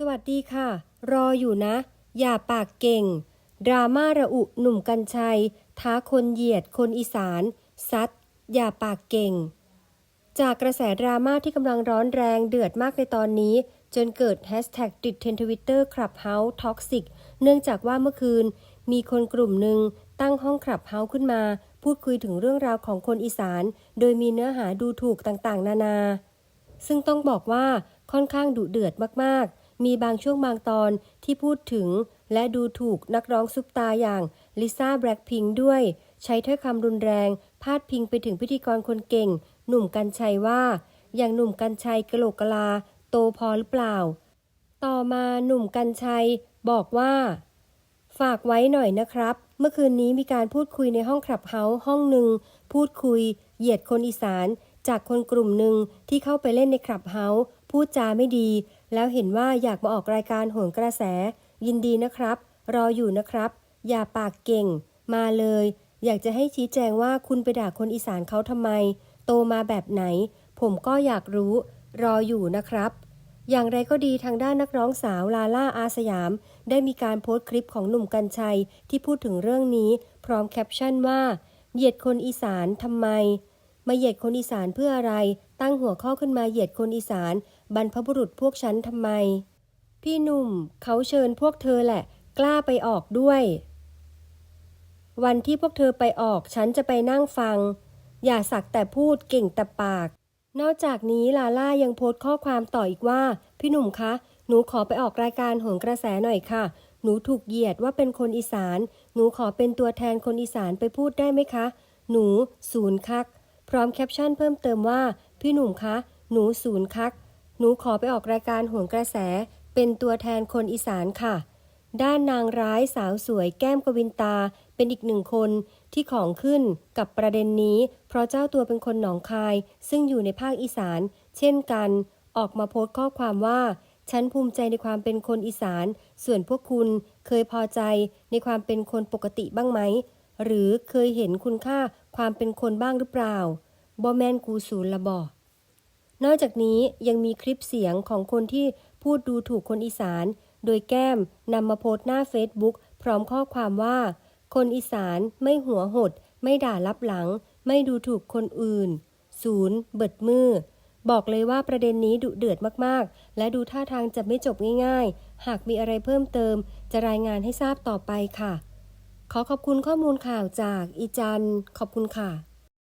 สวัสดีค่ะ รออยู่นะ อย่าปากเก่ง ดราม่าระอุหนุ่มกัญชัย ท้าคนเหยียดคนอีสาน ซัด อย่าปากเก่ง จากกระแสดราม่าที่กำลังร้อนแรงเดือดมากในตอนนี้ จนเกิดแฮชแท็กติดเทนทวิตเตอร์คลับเฮาส์ท็อกซิกเนื่องจากว่าเมื่อคืน มีคนกลุ่มหนึ่งตั้งห้องคลับเฮาส์ขึ้นมา พูดคุยถึงเรื่องราวของคนอีสาน โดยมีเนื้อหาดูถูกต่างๆ นานา ซึ่งต้องบอกว่าค่อนข้างดุเดือดมากๆ มีบางช่วงบางตอนที่พูดถึง และดูถูกนักร้องซุปตาอย่างลิซ่าแบล็คพิงด้วย ใช้ถ้อยคำรุนแรง พาดพิงไปถึงพิธีกรคนเก่ง หนุ่มกัญชัยว่า อย่างหนุ่มกัญชัยกะโหลกกะลา โตพอหรือเปล่า ต่อมาหนุ่มกัญชัยบอกว่า ฝากไว้หน่อยนะครับ เมื่อคืนนี้มีการพูดคุยในห้องคลับเฮาส์ห้องหนึ่งพูดคุย เหยียดคนอีสาน จากคนกลุ่มหนึ่งที่เข้าไปเล่นในคลับเฮาส์พูดจาไม่ดี แล้วเห็นว่าอยากมาออกรายการโหนกระแส ยินดีนะครับ รออยู่นะครับ อย่าปากเก่ง มาเลย อยากจะให้ชี้แจงว่าคุณไปด่าคนอีสานเขาทำไม โตมาแบบไหน ผมก็อยากรู้ รออยู่นะครับ อย่างไรก็ดีทางด้านนักร้องสาวลาล่าอาสยาม ได้มีการโพสต์คลิปของหนุ่มกัญชัย ที่พูดถึงเรื่องนี้พร้อมแคปชั่นว่า เหยียดคนอีสานทำไมมาเหยียดคนอีสานเพื่ออะไร ตั้งหัวข้อขึ้นมาเหยียดคนอีสาน บรรพบุรุษพวกฉันทำไม พี่หนุ่มเขาเชิญพวกเธอแหละ กล้าไปออกด้วย วันที่พวกเธอไปออกฉันจะไปนั่งฟัง อย่าสักแต่พูดเก่งแต่ปาก นอกจากนี้ลาล่ายังโพสต์ข้อความต่ออีกว่า พี่หนุ่มคะ หนูขอไปออกรายการหนกระแสหน่อยค่ะ หนูถูกเหยียดว่าเป็นคนอีสาน หนูขอเป็นตัวแทนคนอีสานไปพูดได้ไหมคะ หนูศูนย์คัก พร้อมแคปชั่นเพิ่มเติมว่า พี่หนุ่มคะ หนูศูนย์คัก หนูขอไปออกรายการโหนกระแส เป็นตัวแทนคนอีสานค่ะ ด้านนางร้ายสาวสวยแก้มกวินตา เป็นอีกหนึ่งคนที่ของขึ้นกับประเด็นนี้ เพราะเจ้าตัวเป็นคนหนองคาย ซึ่งอยู่ในภาคอีสาน เช่นกัน ออกมาโพสต์ข้อความว่าฉันภูมิใจในความเป็นคนอีสาน ส่วนพวกคุณเคยพอใจในความเป็นคนปกติบ้างไหม หรือเคยเห็นคุณค่า ความเป็นคนบ้างหรือเปล่าบอแมนกูศูนย์ละบอนอกจากนี้ยังมีคลิปเสียงของคนที่พูดดูถูกคนอีสาน โดยแก้มนำมาโพสต์หน้าเฟซบุ๊กพร้อมข้อความว่า คนอีสานไม่หัวหด ไม่ด่าลับหลัง ไม่ดูถูกคนอื่น ศูนย์ เบิดมือ บอกเลยว่าประเด็นนี้ดุเดือดมากๆ และดูท่าทางจะไม่จบง่าย ๆ หากมีอะไรเพิ่มเติม จะรายงานให้ทราบต่อไปค่ะ ขอขอบคุณข้อมูลข่าวจากอีจัน ขอบคุณค่ะ